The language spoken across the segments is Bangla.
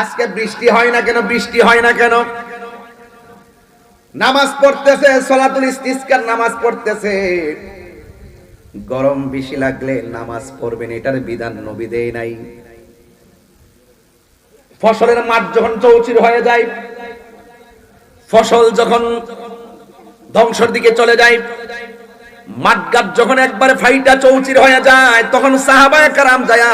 আজকে বৃষ্টি হয় না কেন? বৃষ্টি হয় না কেন? নামাজ পড়তেছে, সলাতুল ইস্তিসকার নামাজ পড়তেছে। গরম বেশি লাগলে নামাজ পড়বেন, এটার বিধান নবী দেয় নাই। ফসলের মাঠ যখন চৌচির হয়ে যায়, ফসল যখন ধ্বংসের দিকে চলে যায় মাঠগাট যখন একবারে ফাইটা চৌচির হয়ে যায়, তখন সাহাবায়ে কারাম যায়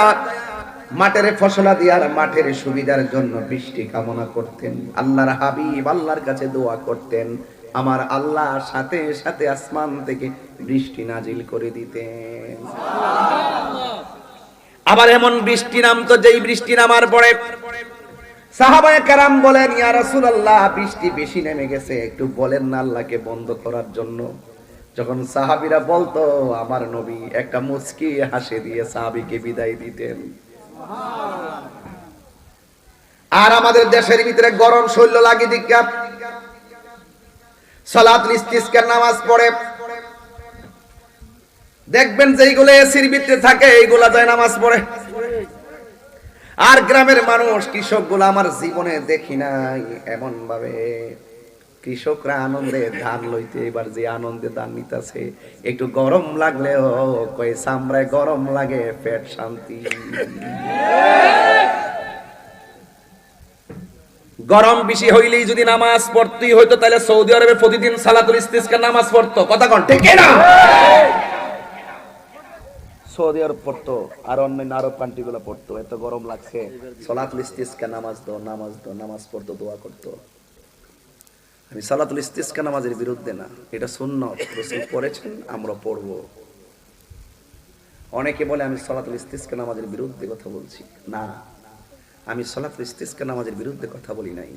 মাঠের ফসলা দিয়ার মাঠের সুবিধার জন্য বৃষ্টি কামনা করতেন। আল্লাহর হাবিব আল্লাহর কাছে দোয়া করতেন। আমার আল্লাহ সাথে সাথে আসমান থেকে বৃষ্টি নাজিল করে দিতেন। আবার এমন বৃষ্টি নামতো যেই বৃষ্টি নামার পরে সাহাবায়ে কারাম বলেন, ইয়া রাসূলুল্লাহ, বৃষ্টি বেশি নেমে গেছে। একটু বলেন না আল্লাহকে বন্ধ করার জন্য। যখন সাহাবীরা বলতো, আমার নবী একটা মুচকি হাসি দিয়ে সাহাবীকে বিদায় দিতেন। আর আমাদের দেশের ভিতরে গরম শৈল্য লাগি দিকা সালাতুল ইস্তিসকার নামাজ পড়ে। দেখবেন যে এইগুলো এসির ভিতরে থাকে, এইগুলা যায় নামাজ পড়ে। আর গ্রামের মানুষ, কৃষকগুলো আমার জীবনে দেখি নাই এমন ভাবে কৃষকরা আনন্দে ধান লইতে এবার যে আনন্দে ধান নিতেছে একটু গরম লাগলেও কই সামরায় গরম লাগে পেট শান্তি। গরম বেশি হইলেই যদি নামাজ পড়তেই হইতো তাহলে সৌদি আরবে প্রতিদিন সালাতুল ইস্তিসকার নামাজ পড়তো। কথা কন ঠিক না সৌদি আরব পড়তো আর অন্যান্য আরব কান্ট্রি গুলো পড়তো। এত গরম লাগছে। সলাতুল ইস্তিসকা নামাজ দো নামাজ দো নামাজ পড়তো দোয়া করতো। আমি সালাতুল ইস্তিসকা নামাজের বিরুদ্ধে না, এটা সুন্নত, রসুল পড়েছেন, আমরা পড়ব। অনেকে বলে, আমি সলাতুল ইস্তিসকা নামাজের বিরুদ্ধে কথা বলছি। না, আমি সলাতুল ইস্তিসকা নামাজের বিরুদ্ধে কথা বলি নাই।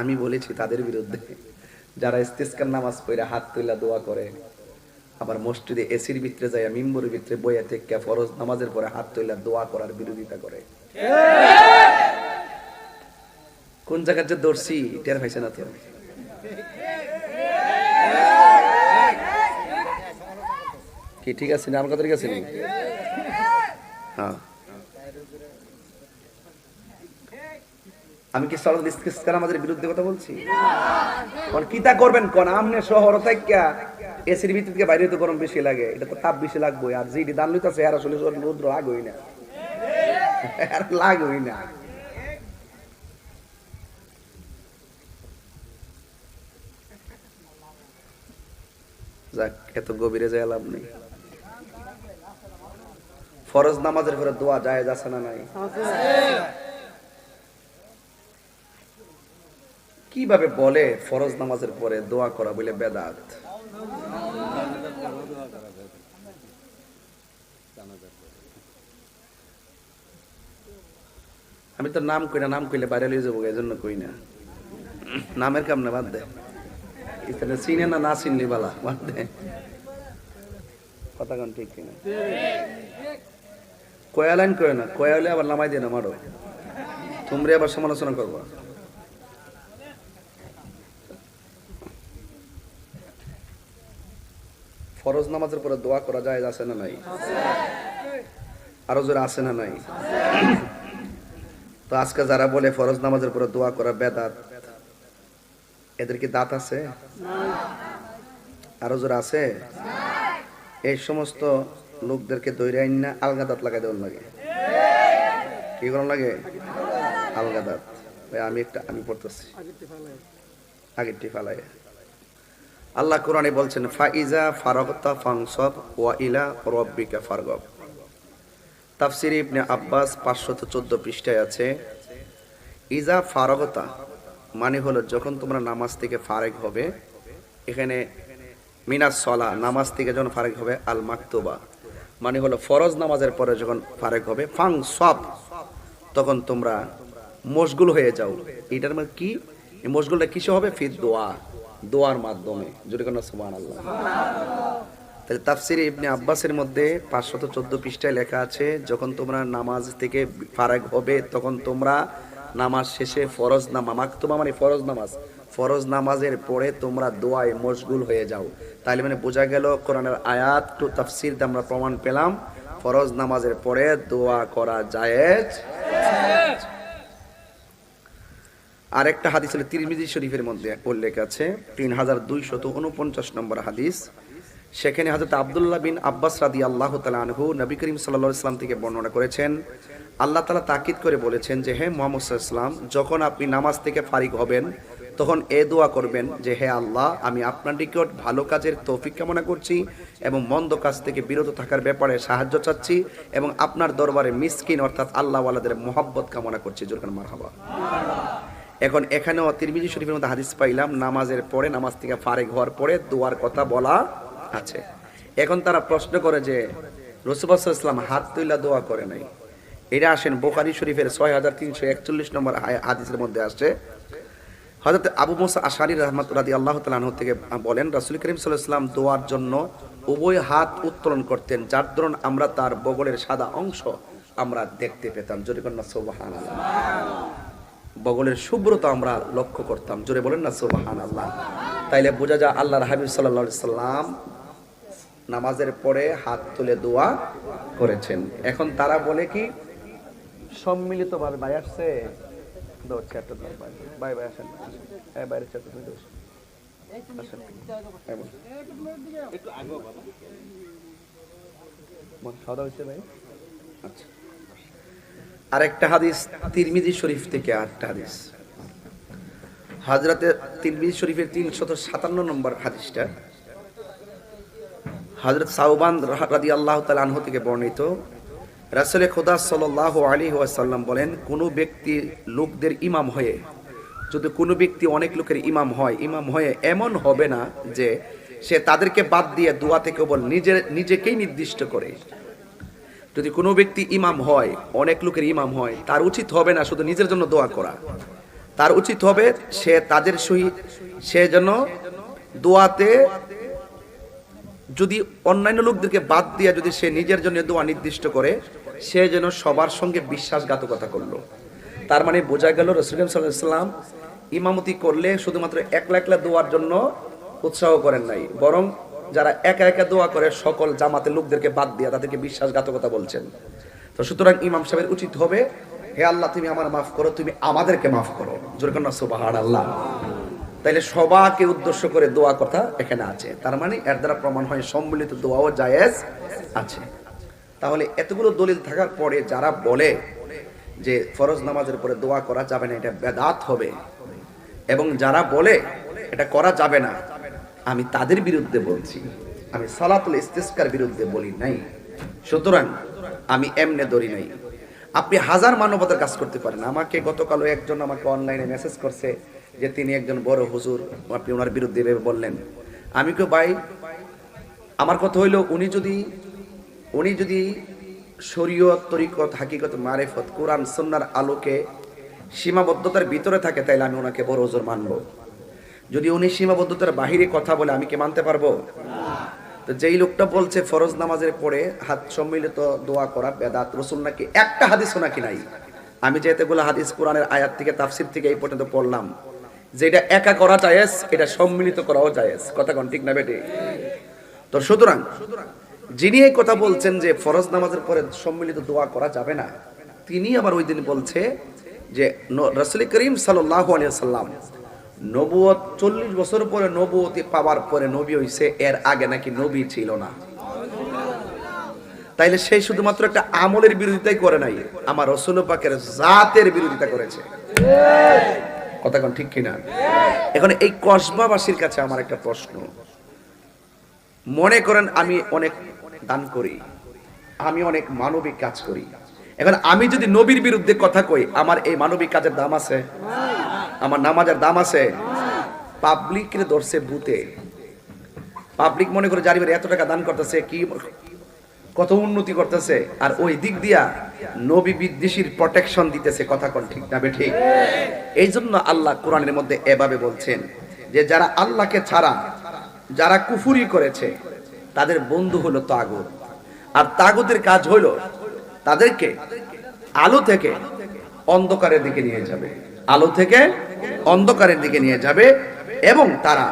আমি বলেছি তাদের বিরুদ্ধে। যারা ইস্তিসকার নামাজ পড়ে, হাত তুইলা দোয়া করে, আবার মসজিদে এসির ভিতরে যায় মিম্বরের ভিতরে বইয়া থেকে ফরজ নামাজের পরে হাত তুইলা দোয়া করার বিরোধিতা করে। কোন জায়গার যে দর্শি, টের পাইছে না তো? কি, ঠিক আছে আমার কথা ঠিক আছে হ্যাঁ। আমি কি সরল ইস্তিসকার আমাদের বিরুদ্ধে কথা বলছি? কোন কিতা করবেন কোন? আমনে শহর থাইকা এসির ভিতর থেকে বাইরে তো গরম বেশি লাগে। এটা তো তাপ বেশি লাগবে আর যেটি দান লইতাছে আর আসলে রৌদ্র লাগই না। আর লাগই না। যাক, এত গভীরে লাভ নেই। ফরজ নামাজের দোয়া যায় আছে না নাই? কীভাবে বলে ফরজ নামাজের পরে দোয়া করা বলে বেদাত? আমি তো নাম কই না, নাম কইলে বাইরে লিয়ে যাব এই জন্য কই না। নামের কাম না বাদ দে। এখানে চিনে না না চিনলি বালা? কথা কন ঠিক কিনা? কয়া লাইন কয় না? কয়া হলে আবার নামাই দিয়ে না মারো। তোমরা আবার সমালোচনা করবা। ফরজ নামাজের পরে দোয়া করা যায় আছে না নাই? আরও জোরে আছে না নাই? তো আজকে যারা বলে ফরজ নামাজের পরে দোয়া করা বেদাত এদের কি দাঁত আছে? আরও জোরে আছে? এই সমস্ত লোকদেরকে দৈরে আইন না আলগা দাঁত লাগাই দেওয়ার লাগে। কি করার লাগে? আলগা দাঁত। আমি একটা, আমি পড়তেছি। আগেরটি ফালাই আল্লাহ কোরআনে বলছেন, ফাইজা ফারগতা ফাংসব ওয়া ইলা রব্বিকা ফারগব। তাফসির ইবনে আব্বাস পাঁচশত চোদ্দ পৃষ্ঠায় আছে, ইজা ফারগতা মানে হলো যখন তোমরা নামাজ থেকে ফারেক হবে, এখানে মিনাস সলা, নামাজ থেকে যখন ফারেক হবে, আল মাকতুবা। মানে হলো ফরজ নামাজের পরে যখন ফারেক হবে, ফাং সব, তখন তোমরা মশগুল হয়ে যাও। এটার মানে কি? মশগুলটা কিসে হবে? ফির দোয়া, দোয়ার মাধ্যমে। যদি কোনো সুমান আল্লাহ তাহলে তাফসির ইবনে আব্বাসের মধ্যে পাঁচশত চোদ্দ পৃষ্ঠায় লেখা আছে, যখন তোমরা নামাজ থেকে ফারাক হবে, তখন তোমরা নামাজ শেষে ফরজ নামা মাকতুমা মানে ফরজ নামাজ। ফরজ নামাজের পরে তোমরা দোয়ায় মশগুল হয়ে যাও। তাহলে মানে বোঝা গেল কোরআনের আয়াত টু তাফসির আমরা প্রমাণ পেলাম। ফরজ নামাজের পরে দোয়া করা জায়েজ। আরেকটা হাদিস হলো তিরমিজি শরীফের মধ্যে উল্লেখ আছে। তিন হাজার দুইশত উনপঞ্চাশ নম্বর হাদিস। সেখানে হাজরত আবদুল্লাহ বিন আব্বাস রাদি আল্লাহ তালা আনহু নবী করিম সাল্লা ইসলাম থেকে বর্ণনা করেছেন, আল্লাহ তালা তাকিদ করে বলেছেন যে, হে মোহাম্মদ ইসলাম যখন আপনি নামাজ থেকে ফারিক হবেন, তখন এ দোয়া করবেন যে, হে আল্লাহ, আমি আপনার নিকট ভালো কাজের তৌফিক কামনা করছি এবং মন্দ কাজ থেকে বিরত থাকার ব্যাপারে সাহায্য চাচ্ছি এবং আপনার দরবারে মিসকিন অর্থাৎ আল্লাহওয়ালাদের মোহাব্বত কামনা করছি। জোরকান মারহাবা। এখন এখানেও তিরমিজি শরীফের মধ্যে হাদিস পাইলাম, নামাজের পরে, নামাজ থেকে ফারেক হওয়ার পরে দোয়ার কথা বলা আছে। এখন তারা প্রশ্ন করে যে রসুবাস ইসলাম হাত তুইলা দোয়া করে নাই। এটা আসেন বোখারি শরীফের ছয় হাজার তিনশো একচল্লিশ নম্বর হাদিসের মধ্যে আসছে। হজরত আবু মুসা আশারি রহমত রাদি আল্লাহ তালাহ থেকে বলেন, রাসুল করিম সাল্লাম দোয়ার জন্য উভয় হাত উত্তোলন করতেন, যার ধরুন আমরা তার বগলের সাদা অংশ আমরা দেখতে পেতাম। জোরে কন্যা সোবাহান বগলের শুভ্রতা আমরা লক্ষ্য করতাম। জোরে বলেন না সোবাহান আল্লাহ তাইলে বোঝা যায় আল্লাহর হাবিব সাল্লাহ সাল্লাম নামাজের পরে হাত তুলে দোয়া করেছেন। এখন তারা বলে কি সম্মিলিত ভাবে ভাই আসছে ভাই ভাই আসেন। বাইরে চারটা ভাই আচ্ছা। আরেকটা হাদিস তিরমিজি শরীফ থেকে আরেকটা হাদিস। হাজরাতে তিরমিজি শরীফের তিনশত সাতান্ন নম্বর হাদিসটা। হজরত সাউবান রাদি আল্লাহ তালাহ থেকে বর্ণিত, রাসুলে খোদা সাল আলী ওয়াসাল্লাম বলেন, কোনো ব্যক্তি লোকদের ইমাম হয়ে, যদি কোনো ব্যক্তি অনেক লোকের ইমাম হয়, ইমাম হয়ে এমন হবে না যে সে তাদেরকে বাদ দিয়ে দোয়াতে কেবল নিজের, নিজেকেই নির্দিষ্ট করে। যদি কোনো ব্যক্তি ইমাম হয়, অনেক লোকের ইমাম হয়, তার উচিত হবে না শুধু নিজের জন্য দোয়া করা। তার উচিত হবে সে তাদের সহিত সে যেন দোয়াতে যদি অন্যান্য লোকদেরকে বাদ দিয়ে যদি সে নিজের জন্য দোয়া নির্দিষ্ট করে, সে যেন সবার সঙ্গে বিশ্বাসঘাতকতা করল। তার মানে বোঝা গেল রসুল সাল্লাম ইমামতি করলে শুধুমাত্র একলা একলা দোয়ার জন্য উৎসাহ করেন নাই, বরং যারা একা একা দোয়া করে সকল জামাতের লোকদেরকে বাদ দিয়ে তাদেরকে বিশ্বাসঘাতকতা বলছেন। তো সুতরাং ইমাম সাহেবের উচিত হবে, হে আল্লাহ তুমি আমার মাফ করো, তুমি আমাদেরকে মাফ করো। যেরকম না সুবাহার আল্লাহ তাইলে সবাকে উদ্দেশ্য করে দোয়া কথা এখানে আছে। তার মানে এর দ্বারা প্রমাণ হয় সম্মিলিত দোয়াও জায়েজ আছে। তাহলে এতগুলো দলিল থাকার পরে যারা বলে যে ফরজ নামাজের পরে দোয়া করা যাবে না, এটা বেদাত হবে। এবং যারা বলে এটা করা যাবে না, আমি তাদের বিরুদ্ধে বলছি। আমি সালাতুল ইস্তেস্কার বিরুদ্ধে বলি নাই। সুতরাং আমি এমনে ধরি নাই। আপনি হাজার মানবতার কাজ করতে পারেন। আমাকে গতকালও একজন আমাকে অনলাইনে মেসেজ করছে যে তিনি একজন বড় হুজুর, আপনি ওনার বিরুদ্ধে ভেবে বললেন। আমি কেউ ভাই, আমার কথা হইল উনি যদি উনি যদি শরীয়ত, তরিকত, হাকিকত, মারেফত, কোরআন সন্ন্যার আলোকে সীমাবদ্ধতার ভিতরে থাকে, তাইলে আমি ওনাকে বড় হুজুর মানব। যদি উনি সীমাবদ্ধতার বাহিরে কথা বলে, আমি কি মানতে পারব? তো যেই লোকটা বলছে, ফরজ নামাজের পরে হাত সম্মিলিত দোয়া করা বেদাত, রসুল নাকি একটা হাদিসও নাকি নাই? আমি যে এতগুলো হাদিস কোরআনের আয়াত থেকে, তাফসির থেকে এই পর্যন্ত পড়লাম। যে এটা একা করা জায়েজ, এটা সম্মিলিত করাও জায়েজ। কথা কোন ঠিক না বেটে? তো সুতরাং, যিনি এই কথা বলছেন যে ফরজ নামাজের পরে সম্মিলিত দোয়া করা যাবে না, তিনি আবার ওই দিন বলছে যে রসুল করিম সাল্লাহ সাল্লাম নবুয়ত চল্লিশ বছর পরে নবুয়তি পাওয়ার পরে নবী হইছে, এর আগে নাকি নবী ছিল না। তাইলে সেই শুধুমাত্র একটা আমলের বিরোধিতাই করে নাই, আমার রসুল পাকের জাতের বিরোধিতা করেছে। কথা কোন ঠিক কিনা? এখন এই কসবাবাসীর কাছে আমার একটা প্রশ্ন। মনে করেন আমি অনেক দান করি, আমি অনেক মানবিক কাজ করি। এখন আমি যদি নবীর বিরুদ্ধে কথা কই, আমার এই মানবিক কাজের দাম আছে? আমার নামাজের দাম আছে? পাবলিকের ধরছে বুতে। পাবলিক মনে করে জারিবার এত টাকা দান করতেছে, কি কত উন্নতি করতেছে, আর ওই দিক দিয়া নবী বিদ্বেষীর প্রোটেকশন দিতেছে, কথা কোন ঠিক না ঠিক এই জন্য আল্লাহ কোরআনের মধ্যে এভাবে বলছেন যে, যারা আল্লাহকে ছাড়া, যারা কুফুরি করেছে, তাদের বন্ধু হলো তাগুদ আর তাগুদের কাজ হলো তাদেরকে আলো থেকে অন্ধকারের দিকে নিয়ে যাবে। আলো থেকে অন্ধকারের দিকে নিয়ে যাবে এবং তারা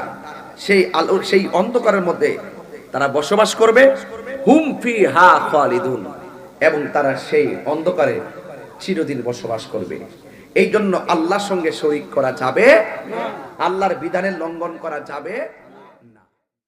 সেই আলো, সেই অন্ধকারের মধ্যে তারা বসবাস করবে হুম ফি হা খালিদুন। এবং তারা সেই অন্ধকারে চিরদিন বসবাস করবে। এই জন্য আল্লাহর সঙ্গে শরিক করা যাবে আল্লাহর বিধানের লঙ্ঘন করা যাবে